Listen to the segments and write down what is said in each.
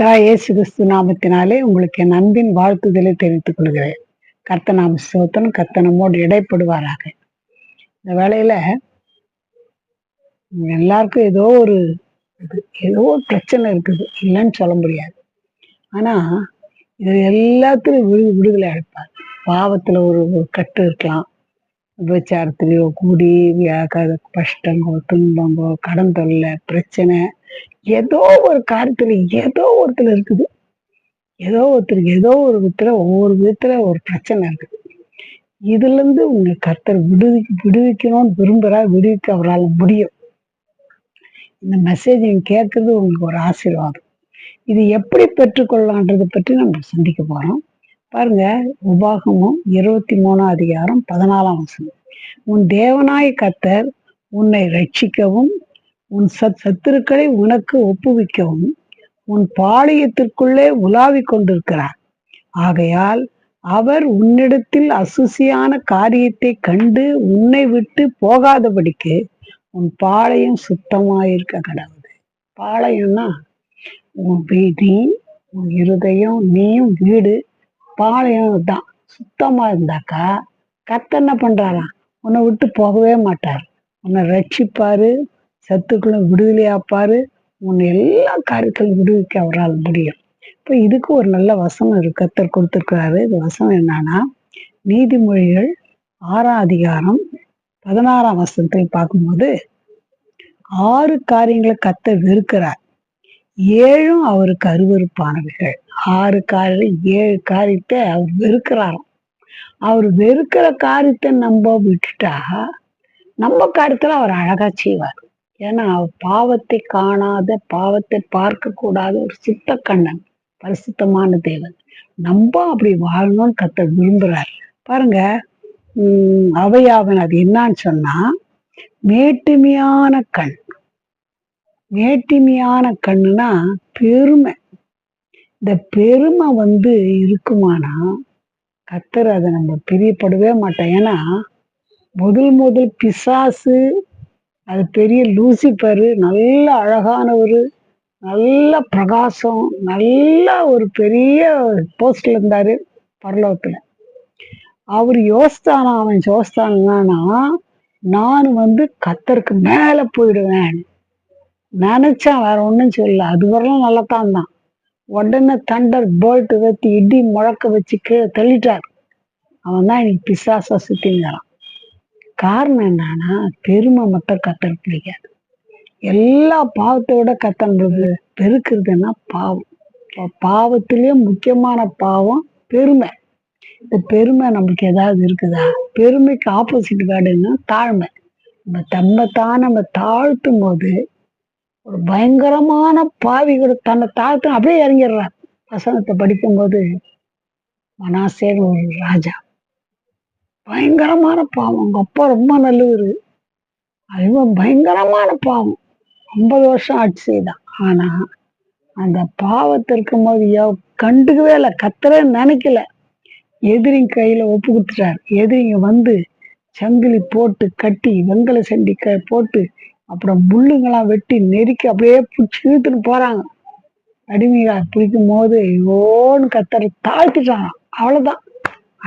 கர்த்தா இயேசு கிறிஸ்து நாமத்தினாலே உங்களுக்கு என் அன்பின் வாழ்த்துதலை தெரிவித்துக் கொள்கிறேன். கர்த்த நாம சோத்தனும் கர்த்த நம்மோடு இடைப்படுவாராக. இந்த வேலையில எல்லாருக்கும் ஏதோ ஒரு இது- ஏதோ ஒரு பிரச்சனை இருக்குது. இல்லைன்னு சொல்ல முடியாது. ஆனா இது எல்லாத்துலயும் விடு விடுதலை அழைப்பார் பாவத்துல ஒரு ஒரு கட்டு இருக்கலாம். விபச்சாரத்திலேயோ கூடி கஷ்டங்கோ துன்பங்கோ கடன் தொல்லை பிரச்சனை ஏதோ ஒரு காரியத்துல ஏதோ ஒருத்தர் இருக்குது. ஏதோ ஒருத்தருக்கு ஏதோ ஒரு விதத்துல ஒவ்வொரு விதத்துல ஒரு பிரச்சனை இருக்குது இதுல இருந்து உங்க கர்த்தர் விடுவி விடுவிக்கணும்னு விரும்புறா விடுவிக்க அவரால் முடியும். இந்த மெசேஜ் கேட்கறது உங்களுக்கு ஒரு ஆசீர்வாதம். இது எப்படி பெற்றுக்கொள்ளலான்றதை பற்றி நம்ம சிந்திக்க போறோம். பாருங்க உபாகமும் இருபத்தி மூணாம் அதிகாரம் பதினாலாம் வசனம். உன் தேவனாய் கர்த்தர் உன்னை ரட்சிக்கவும் உன் சத் சத்துருக்களை உனக்கு ஒப்புவிக்கவும். உன் பாளையத்திற்குள்ளே உலாவிக் கொண்டிருக்கிறார். ஆகையால் அவர் உன்னிடத்தில் அசுசியான காரியத்தை கண்டு உன்னை விட்டு போகாதபடிக்கு உன் பாளையம் சுத்தமாயிருக்க கடவுது பாளையம்னா உன் வீதி உன் இருதயம் நீயும் வீடு பாளையம் தான். சுத்தமா இருந்தாக்கா கத்த என்ன பண்றாராம்? உன்னை விட்டு போகவே மாட்டார். உன்னை ரட்சிப்பாரு சத்துக்களும் விடுதலையாப்பாரு உன்னை எல்லா காரியத்திலும் விடுவிக்க அவரால் முடியும். இப்போ இதுக்கு ஒரு நல்ல வசனம் இருக்கு கத்தர் கொடுத்துருக்கிறாரு. இது வசனம் என்னன்னா நீதிமொழிகள் ஆறாம் அதிகாரம் பதினாறாம் வசனத்தில் பார்க்கும்போது ஆறு காரியங்களை கத்த வெறுக்கிறார். ஏழும் அவருக்கு அருவருப்பானவைகள். ஆறு காரியம் ஏழு காரியத்தை அவர் வெறுக்கிறாராம். அவர் வெறுக்கிற காரியத்தை நம்ம விட்டுட்டா நம்ம காரியத்தில் அவர் அழகா செய்வார். ஏன்னா பாவத்தை காணாத பாவத்தை பார்க்க கூடாத ஒரு சுத்த கண்ணன் பரிசுத்தமான தேவன். நம்ம அப்படி வாழணும்னு கத்த விரும்புறார். பாருங்க உம் அவையாவன் அது என்னன்னு சொன்னா மேட்டுமையான கண். மேட்டிமையான கண்ணுனா பெருமை. இந்த பெருமை வந்து இருக்குமானா கத்தர் அதை நம்ம பிரியப்படவே மாட்டோம் ஏன்னா முதல் முதல் பிசாசு அது பெரிய லூசிபரு நல்ல அழகானவர் நல்ல பிரகாசம் நல்ல ஒரு பெரிய போஸ்டில் இருந்தார் பரலோகத்தில். அவர் யோசித்தான அவன் யோசித்தானா நான் வந்து கத்தருக்கு மேலே போயிடுவேன். நினச்சேன் வேற ஒன்றும் சொல்லல. அது வரலாம் நல்லா தான். உடனே தண்டர் பேர்ட் வச்சு இடி முழக்க வச்சு கே தள்ளிட்டார். அவன் தான் இன்னைக்கு பிசாசா சுத்திங்கிறான் காரணம் என்னன்னா பெருமை மட்டும் கத்தர் பிடிக்காது எல்லா பாவத்தோட விட கத்தன்றது பெருக்கிறதுன்னா பாவம். பாவத்திலேயே முக்கியமான பாவம் பெருமை. இந்த பெருமை நம்மளுக்கு ஏதாவது இருக்குதா? பெருமைக்கு ஆப்போசிட் வேர்டுன்னா தாழ்மை. நம்ம தம்மைத்தான் நம்ம தாழ்த்தும் போது ஒரு பயங்கரமான பாவி கூட தன்னை தாழ்த்து அப்படியே இறங்கிடுறார். வசனத்தை படிக்கும்போது மனாசேன்னு ஒரு ராஜா. பயங்கரமான பாவம். அவங்க அப்பா ரொம்ப நல்லவர். இவன் பயங்கரமான பாவம். ஐம்பது வருஷம் ஆட்சி செய்தான். ஆனா அந்த பாவத்தை இருக்கும் போது கண்டுக்கவே இல்லை. கத்தரே நினைக்கல. எதிரி கையில ஒப்பு கொடுத்துட்டாரு. எதிரிங்க வந்து சங்கிலி போட்டு கட்டி வெங்கல செண்டி க போட்டு அப்புறம் முள்ளுங்கெல்லாம் வெட்டி நெருக்கி அப்படியே பிடிச்சி இழுத்துன்னு போறாங்க. அடிமையா பிடிக்கும் போது ஐயோன்னு கத்தரை தாழ்த்திட்டான் அவ்வளவுதான்.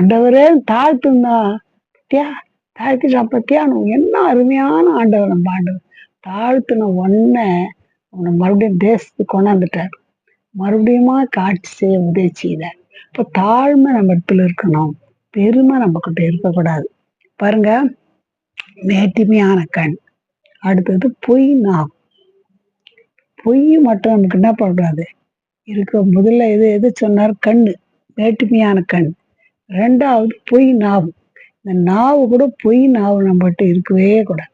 ஆண்டவரே தாழ்த்துனா பத்தியா தாழ்த்திட்டான் பத்தியானு என்ன அருமையான ஆண்டவர் நம்ம ஆண்டவர். தாழ்த்தின உடனே அவனை மறுபடியும் தேசத்துக்கு கொண்டாந்துட்டார். மறுபடியுமா காட்சி செய்ய உதவி செய்தார். இப்போ தாழ்மை நம்ம இடத்துல இருக்கணும். பெருமை நம்ம கிட்ட இருக்கக்கூடாது. பாருங்க மேட்டிமையான கண். அடுத்தது பொய் நாம். பொய் மட்டும் நமக்கு என்ன பண்ணக்கூடாது? இருக்க முதல்ல எது எது சொன்னார்? கண்ணு. மேட்டுமையான கண். ரெண்டாவது பொய் நாவு. இந்த நாவு கூட பொய் நாவு நம்மகிட்ட இருக்கவே கூடாது.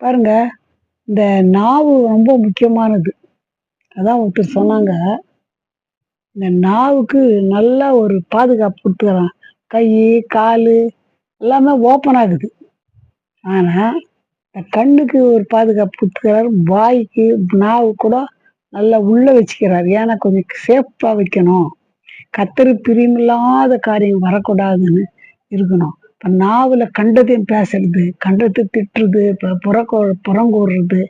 பாருங்க இந்த நாவு ரொம்ப முக்கியமானது. அதான் ஒருத்தர் சொன்னாங்க இந்த நாவுக்கு நல்ல ஒரு பாதுகாப்பு கொடுத்துக்கிறான். கை கால் எல்லாமே ஓப்பன் ஆகுது. ஆனால் இந்த கண்ணுக்கு ஒரு பாதுகாப்பு கொடுத்துக்கிறார் வாய்க்கு நாவு கூட நல்லா உள்ளே வச்சுக்கிறார். ஏன்னா கொஞ்சம் சேஃபாக வைக்கணும். கத்தரி பிரியமில்லாத காரியம் வரக்கூடாதுன்னு இருக்கணும். இப்போ நாவில் கண்டதையும் பேசுறது கண்டத்தை திட்டுறது இப்போ புறக்கோ புறங்கூடுறது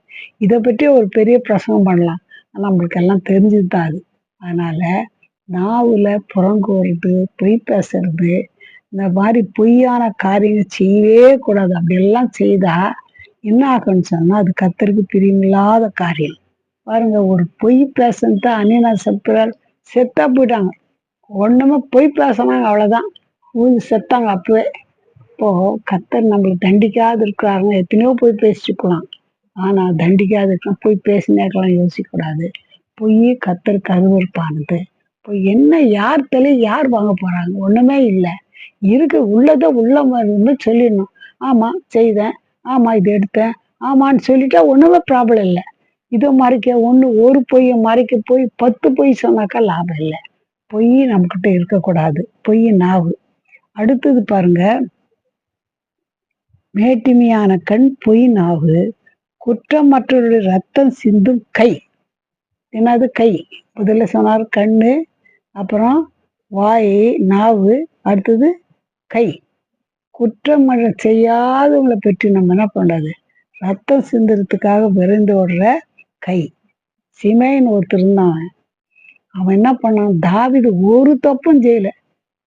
இதை பற்றி ஒரு பெரிய பிரசங்கம் பண்ணலாம். ஆனால் நம்மளுக்கு எல்லாம் தெரிஞ்சது தான் அது. அதனால் நாவில் புறங்கூடுறது பொய் பேசுறது இந்த மாதிரி பொய்யான காரியங்கள் செய்யவே கூடாது. அப்படியெல்லாம் செய்தா என்ன ஆகும்னு சொன்னால் அது கத்தருக்கு பிரியமில்லாத காரியம். பாருங்க ஒரு பொய் பேசுனது அனினா செப்புறால் செத்தா போயிட்டாங்க. ஒண்ணுமே பொய் பேசினாங்க அவ்வளவுதான். ஊதி செத்தாங்க அப்பவே. இப்போ கத்தர் நம்மளுக்கு தண்டிக்காது இருக்கிறாருங்க எத்தனையோ போய் பேசிக்கலாம் ஆனா தண்டிக்காது இருக்கலாம் போய் பேசினேக்கலாம் யோசிக்க கூடாது. பொய் கத்தருக்கு அருவருப்பானது இப்போ என்ன யார் தலை யார் வாங்க போறாங்க? ஒண்ணுமே இல்லை. இருக்கு உள்ளதை உள்ள மாதிரி சொல்லிடணும். ஆமா செய்தேன். ஆமா இது எடுத்தேன். ஆமான்னு சொல்லிட்டா ஒண்ணுமே ப்ராப்ளம் இல்லை. இதை மறைக்க ஒன்று ஒரு பொய்யை மறைக்க போய் பத்து பொய் சொன்னாக்கா லாபம் இல்லை. பொய் நம்மக்கிட்ட இருக்கக்கூடாது. பொய் நாவு அடுத்தது பாருங்க. மேட்டிமையான கண் பொய் நாவு குற்றம் மற்றவருடைய ரத்தம் சிந்தும் கை. என்னது கை? முதல்ல சொன்னார் கண்ணு அப்புறம் வாய் நாவு அடுத்தது கை. குற்றம் செய்யாதவங்களை பற்றி நம்ம என்ன பண்ணாது ரத்தம் சிந்துறதுக்காக விரைந்து ஓடுற கை. சிமைன்னு ஒருத்தர் இருந்தான். அவன் என்ன பண்ணான்? தாவிது ஒரு தப்பும் செய்யல.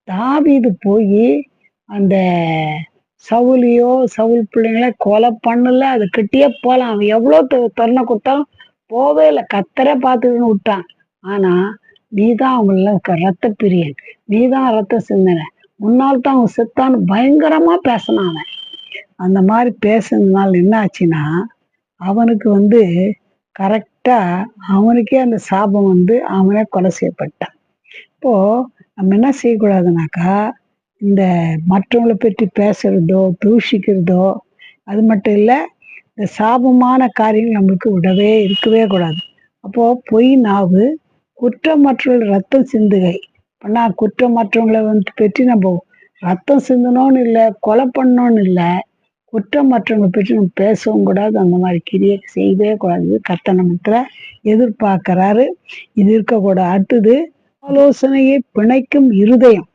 தாவிது போய் அந்த சவுலியோ சவுல் பிள்ளைங்கள கொலை பண்ணல அது கிட்டே போகலாம் அவன் எவ்வளோ திறனை கொடுத்தாலும் போவே இல்லை. கத்தரை பார்த்துக்கின்னு விட்டான். ஆனா நீ தான் அவங்கள ரத்த பிரியன். நீ தான் ரத்த சிந்தனை. முன்னால் தான் அவன் செத்தான்னு பயங்கரமா பேசினான் அவன். அந்த மாதிரி பேசுனதுனால என்ன ஆச்சுன்னா அவனுக்கு வந்து கரெக்ட் அவனுக்கே அந்த சாபம் வந்து அவனே கொலை செய்யப்பட்டான். இப்போ நம்ம என்ன செய்யக்கூடாதுனாக்கா இந்த மற்றவங்களை பற்றி பேசுறதோ தூஷிக்கிறதோ அது மட்டும் இல்லை இந்த சாபமான காரியம் நம்மளுக்கு விடவே இருக்கவே கூடாது. அப்போ பொய் நாவு குற்றமற்றவர்கள் ரத்தம் சிந்துகை. ஆனால் குற்றமற்றவங்களை வந்து பற்றி நம்ம ரத்தம் சிந்தணும்னு இல்லை கொலை பண்ணோன்னு இல்லை குற்றமற்றவங்களை பற்றி நம்ம பேசவும் கூடாது. அந்த மாதிரி கிரியை செய்யவே கூடாது. கத்தனமத்துல எதிர்பார்க்கிறாரு. இது இருக்கக்கூடாது அடுத்தது ஆலோசனையை பிணைக்கும் இருதயம்.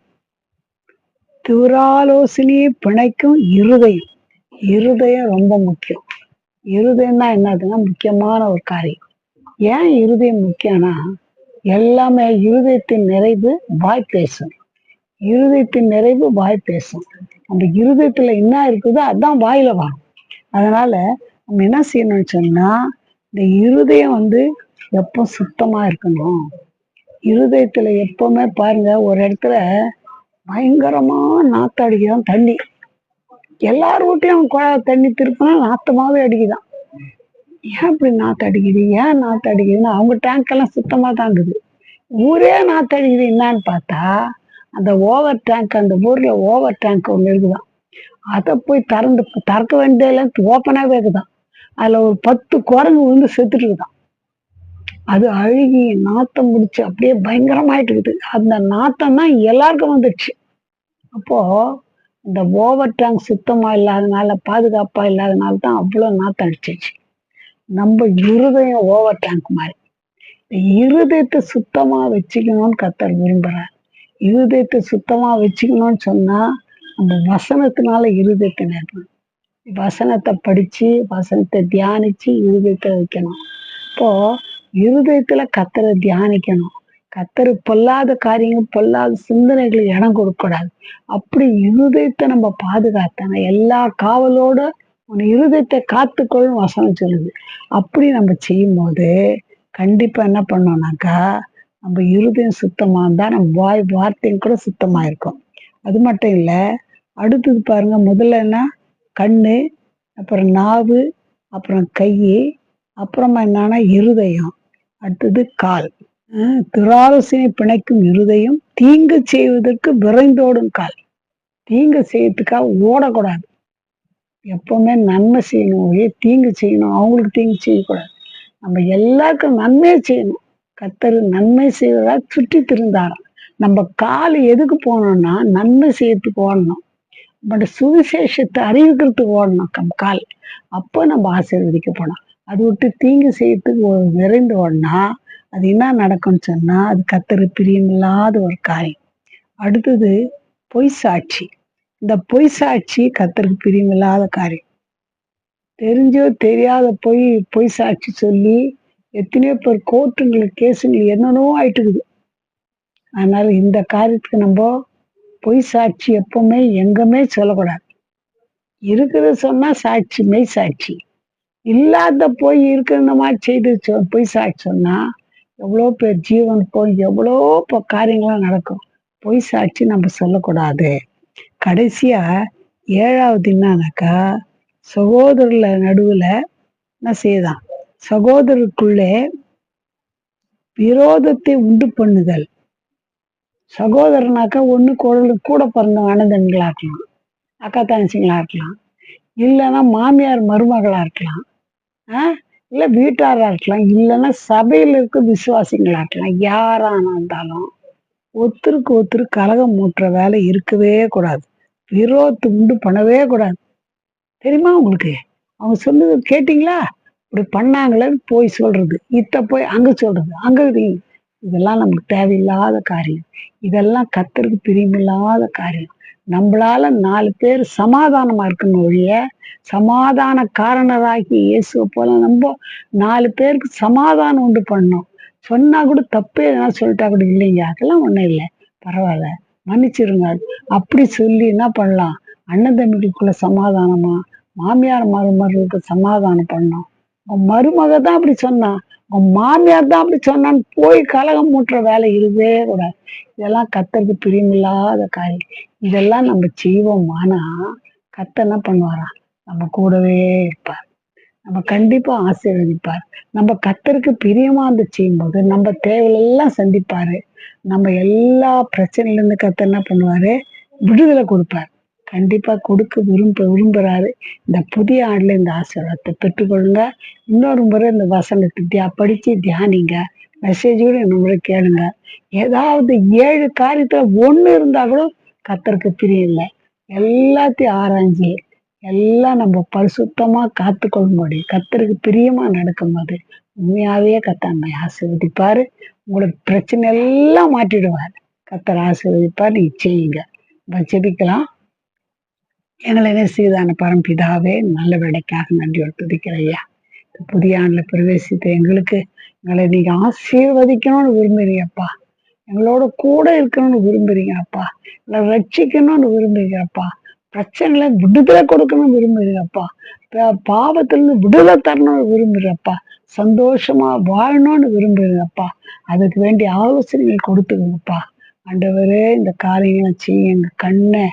துராலோசனையை பிணைக்கும் இருதயம். இருதயம் ரொம்ப முக்கியம். இருதயம்னா என்னதுன்னா முக்கியமான ஒரு காரியம். ஏன் இருதயம் முக்கியம்னா எல்லாமே இருதயத்தின் நிறைவு வாய் பேசும். இருதயத்தின் நிறைவு வாய் பேசும். அந்த இருதயத்துல என்ன இருக்குதோ அதான் வாயில வா அதனால நம்ம என்ன செய்யணும்னு சொன்னா இந்த இருதயம் வந்து எப்போ சுத்தமா இருக்கணும்? இருதயத்துல எப்பவுமே பாருங்க ஒரு இடத்துல பயங்கரமா நாத்தம் அடிக்குதான் தண்ணி. எல்லார் வீட்டையும் குழா தண்ணி திருப்பினா நாத்தமாவே அடிக்குதான். ஏன் இப்படி நாத்து அடிக்குது ஏன் நாத்து அடிக்குதுன்னு அவங்க டேங்க் எல்லாம் சுத்தமா தான் இருக்குது. ஊரே நாத்து அடிக்குது என்னன்னு பார்த்தா அந்த ஓவர் டேங்க் அந்த ஊரில் ஓவர் டேங்க் ஒன்று இருக்குதான் அதை போய் திறந்து திறக்க வேண்டியதுல ஓப்பனாகவே இருக்குதான் அதில் ஒரு பத்து குரங்கு வந்து செத்துட்டு இருக்குதான் அது அழுகி நாத்தம் முடிச்சு அப்படியே பயங்கரமாயிட்டு இருக்குது அந்த நாத்தம் தான் எல்லாருக்கும் வந்துடுச்சு. அப்போ இந்த ஓவர் டேங்க் சுத்தமாக இல்லாதனால பாதுகாப்பாக இல்லாதனால தான் அவ்வளோ நாத்தம் அடிச்சிச்சு நம்ம இருதயம் ஓவர் டேங்க் மாதிரி. இந்த இருதயத்தை சுத்தமாக வச்சுக்கணும்னு கத்தர் விரும்புகிறார் இருதயத்தை சுத்தமா வச்சுக்கணும்னு சொன்னா நம்ம வசனத்தினால இருதயத்தை நேர்க்கணும் வசனத்தை படிச்சு வசனத்தை தியானிச்சு இருதயத்தை வைக்கணும். இப்போ இருதயத்துல கத்தரை தியானிக்கணும். கத்தரு பொல்லாத காரியங்கள் பொல்லாத சிந்தனைகளுக்கு இடம் கொடுக்கக்கூடாது. அப்படி இருதயத்தை நம்ம பாதுகாத்தன எல்லா காவலோட உன் இருதயத்தை காத்துக்கொள்ளும் வசனம் சொல்லுது. அப்படி நம்ம செய்யும் போது கண்டிப்பா என்ன பண்ணோம்னாக்கா நம்ம இருதயம் சுத்தமாக இருந்தால் நம்ம வாய் வார்த்தையும் கூட சுத்தமாக இருக்கும் அது மட்டும் இல்லை அடுத்தது பாருங்க முதல்லன்னா கண் கண்ணு அப்புறம் நாவு அப்புறம் கை அப்புறமா என்னன்னா இருதயம் அடுத்தது கால். அஹ் பிணைக்கும் இருதயம் தீங்கு செய்வதற்கு விரைந்தோடும் கால். தீங்கு செய்யறதுக்காக ஓடக்கூடாது. எப்பவுமே நன்மை செய்யணும் ஒரே தீங்கு செய்யணும் அவங்களுக்கு தீங்கு செய்யக்கூடாது. நம்ம எல்லாருக்கும் நன்மையை செய்யணும். கத்தர் நன்மை செய்வதா சுற்றி திருந்தாராம். நம்ம கால் எதுக்கு போகணும்னா நன்மை செய்யறதுக்கு ஓடணும். பட் சுவிசேஷத்தை அறிவிக்கிறதுக்கு ஓடணும் கம் கால். அப்போ நம்ம ஆசீர்வதிக்கப்படும் அது விட்டு தீங்கு செய்யறதுக்கு ஒரு விரைந்து ஓடனா அது என்ன நடக்கும்னு சொன்னா அது கத்தரு பிரியமில்லாத ஒரு காரியம். அடுத்தது பொய் சாட்சி. இந்த பொய் சாட்சி கத்தருக்கு பிரியமில்லாத காரியம். தெரிஞ்சோ தெரியாத பொய் பொய் சாட்சி சொல்லி எத்தனையோ பேர் கோர்ட்டுங்களுக்கு கேஸுங்கள் என்னென்னவோ ஆயிட்டுக்குது. அதனால் இந்த காரியத்துக்கு நம்ம பொய் சாட்சி எப்பவுமே எங்குமே சொல்லக்கூடாது. இருக்கிறத சொன்னால் சாட்சி மெய் சாட்சி. இல்லாத போய் இருக்கிற மாதிரி செய்து சொ- பொய் சாட்சி சொன்னால் எவ்வளோ பேர் ஜீவன் போய் எவ்வளோ இப்போ காரியங்களாம் நடக்கும். பொய் சாட்சி நம்ம சொல்லக்கூடாது. கடைசியாக ஏழாவது என்னன்னாக்கா சகோதரர்ல நடுவில் என்ன செய்தான் சகோதரருக்குள்ளே விரோதத்தை உண்டு பண்ணுதல். சகோதரனாக்கா ஒன்று குழந்தை கூட பிறந்த அனந்தன்களாக இருக்கலாம் அக்கா தங்கச்சிங்களா இருக்கலாம் இல்லைன்னா மாமியார் மருமகளாக இருக்கலாம் ஆ? இல்லை வீட்டாராக இருக்கலாம் இல்லைன்னா சபையில் இருக்க விசுவாசிங்களாக இருக்கலாம் யாராக இருந்தாலும் ஒருத்தருக்கு ஒருத்தர் கலகம் மூட்டுற வேலை இருக்கவே கூடாது. விரோதத்தை உண்டு பண்ணவே கூடாது. தெரியுமா உங்களுக்கு? அவங்க சொன்னது கேட்டிங்களா? இப்படி பண்ணாங்களேன்னு போய் சொல்றது. இத்த போய் அங்க சொல்றது. அங்க இதெல்லாம் நமக்கு தேவையில்லாத காரியம். இதெல்லாம் கத்தருக்கு பிரியமில்லாத காரியம். நம்மளால நாலு பேர் சமாதானமா இருக்கணும் ஒழிய சமாதான காரணராகி இயேசுவை போல நம்ம நாலு பேருக்கு சமாதானம் உண்டு பண்ணோம் சொன்னா கூட தப்பே எதனா சொல்லிட்டா கூட இல்லைங்க. அதெல்லாம் ஒண்ணும் இல்லை. பரவாயில்ல. மன்னிச்சிருங்க. அப்படி சொல்லி என்ன பண்ணலாம்? அண்ணன் தம்பிக்குள்ள சமாதானமா மாமியார் மருமகளுக்கு சமாதானம் பண்ணோம் உன் மருமக தான் அப்படி சொன்னான் உன் மாமியார் தான் அப்படி சொன்னான்னு போய் கலகம் மூட்டுற வேலை இருவே கூடாது இதெல்லாம் கத்துறது பிரியமில்லாத காரியம். இதெல்லாம் நம்ம செய்வோம் ஆனா கத்த என்ன பண்ணுவாராம் நம்ம கூடவே இருப்பார். நம்ம கண்டிப்பா ஆசீர்வதிப்பார். நம்ம கத்தருக்கு பிரியமா இருந்து செய்யும்போது நம்ம தேவையெல்லாம் சந்திப்பாரு. நம்ம எல்லா பிரச்சனையில இருந்து கத்த என்ன பண்ணுவாரு? விடுதலை கொடுப்பார். கண்டிப்பாக கொடுக்க விரும்ப விரும்புகிறாரு இந்த புதிய ஆண்டில் இந்த ஆசீர்வாதத்தை பெற்றுக்கொள்ளுங்க. இன்னொரு முறை இந்த வசனத்தை தியா படிச்சு தியானிங்க. மெசேஜோட இன்னொரு முறை கேளுங்க. ஏதாவது ஏழு காரியத்தில் ஒன்று இருந்தால் கூட கத்தருக்கு பிரியம் இல்லை. எல்லாத்தையும் ஆராய்ஞ்சி எல்லாம் நம்ம பரிசுத்தமாக காத்துக்கொள்ள முடியும் கத்தருக்கு பிரியமாக நடக்கும்போது உண்மையாகவே கத்த நம்மை ஆசீர்வதிப்பார். உங்களுக்கு பிரச்சனை எல்லாம் மாட்டிடுவார் கத்தர் ஆசீர்வதிப்பார். நீங்க செய்யுங்க. நம்ம ஜெபிக்கலாம். எங்களை நேசிதான பரம்பிதாவே நல்ல வேலைக்காக நன்றியோடு துதிக்கிறையா இந்த புதிய ஆண்டில் பிரவேசித்த எங்களுக்கு எங்களை நீங்கள் ஆசீர்வதிக்கணும்னு விரும்புறீங்கப்பா எங்களோட கூட இருக்கணும்னு விரும்புறீங்கப்பா எங்களை ரட்சிக்கணும்னு விரும்புறீங்கப்பா பிரச்சனைகளை விடுதலை கொடுக்கணும்னு விரும்புறீங்கப்பா பா- பாவத்திலிருந்து விடுதலை தரணும்னு விரும்புறப்பா சந்தோஷமா வாழணும்னு விரும்புறீங்கப்பா அதுக்கு வேண்டிய ஆலோசனைகள் கொடுத்துக்கோங்கப்பா. ஆண்டவரே இந்த காரியங்களை எங்கள் கண்ணை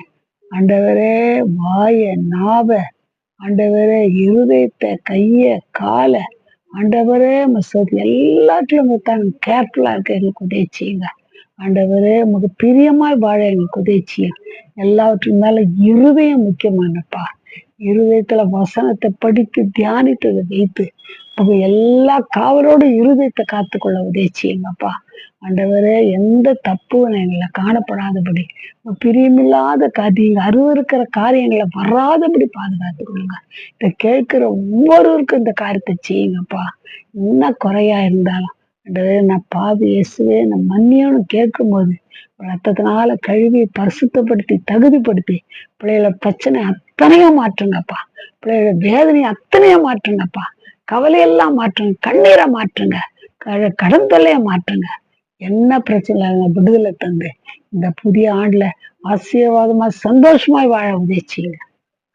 ஆண்டவரே வாய நாவ. ஆண்டவரே இருதயத்தை கைய காலை. ஆண்டவரே மசோதி எல்லாத்துலயும் தான் கேர்ஃபுல்லா இருக்க எங்களுக்கு உதவி செய்யுங்க. ஆண்டவரே உமக்கு பிரியமாய் வாழ எங்களுக்கு உதவி செய்யும் எல்லாவற்றுக்கும் மேல இருதயம் முக்கியமானப்பா. இருதயத்துல வசனத்தை படித்து தியானித்ததை வைத்து உங்க எல்லா காவலோட இருதயத்தை காத்துக்கொள்ள உதவி செய்யுங்கப்பா. ஆண்டவரே எந்த தப்பும் எங்களை காணப்படாதபடி பிரியமில்லாத காரியங்கள் அருவருக்கிற காரியங்களை வராதபடி பாதுகாத்து கொள்ளுங்க இதை கேட்கிற ஒவ்வொருவருக்கும் இந்த காரியத்தை செய்யுங்கப்பா. என்ன குறையா இருந்தாலும் ஆண்டவரே நான் பாவி இயேசுவே நான் மன்னியோன்னு கேட்கும்போது ரத்தத்தினால கழுவி பரிசுத்தப்படுத்தி தகுதிப்படுத்தி பிள்ளைகள பிரச்சனை அத்தனையும் மாற்றுங்கப்பா. பிள்ளைகள வேதனை அத்தனையும் மாற்றுங்கப்பா. கவலையெல்லாம் மாற்றுங்க கண்ணீரை மாற்றுங்க க- கடன் தொல்லையை மாற்றுங்க. என்ன பிரச்சனை? இல்லைங்க விடுதலை தந்து இந்த புதிய ஆண்டுல ஆசீர்வாதமா சந்தோஷமாய் வாழ உதவி செய்யுங்க.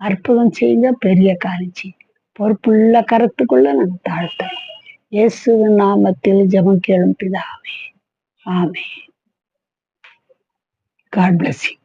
அற்புதம் செய்யுங்க பெரிய காரியம் செய்யுங்க. பொறுப்புள்ள கருத்துக்குள்ள நாங்கள் தாழ்த்தோம் இயேசுவின் நாமத்தில் ஜபம் கேளும் பிதாவே. ஆமே காட் bless you.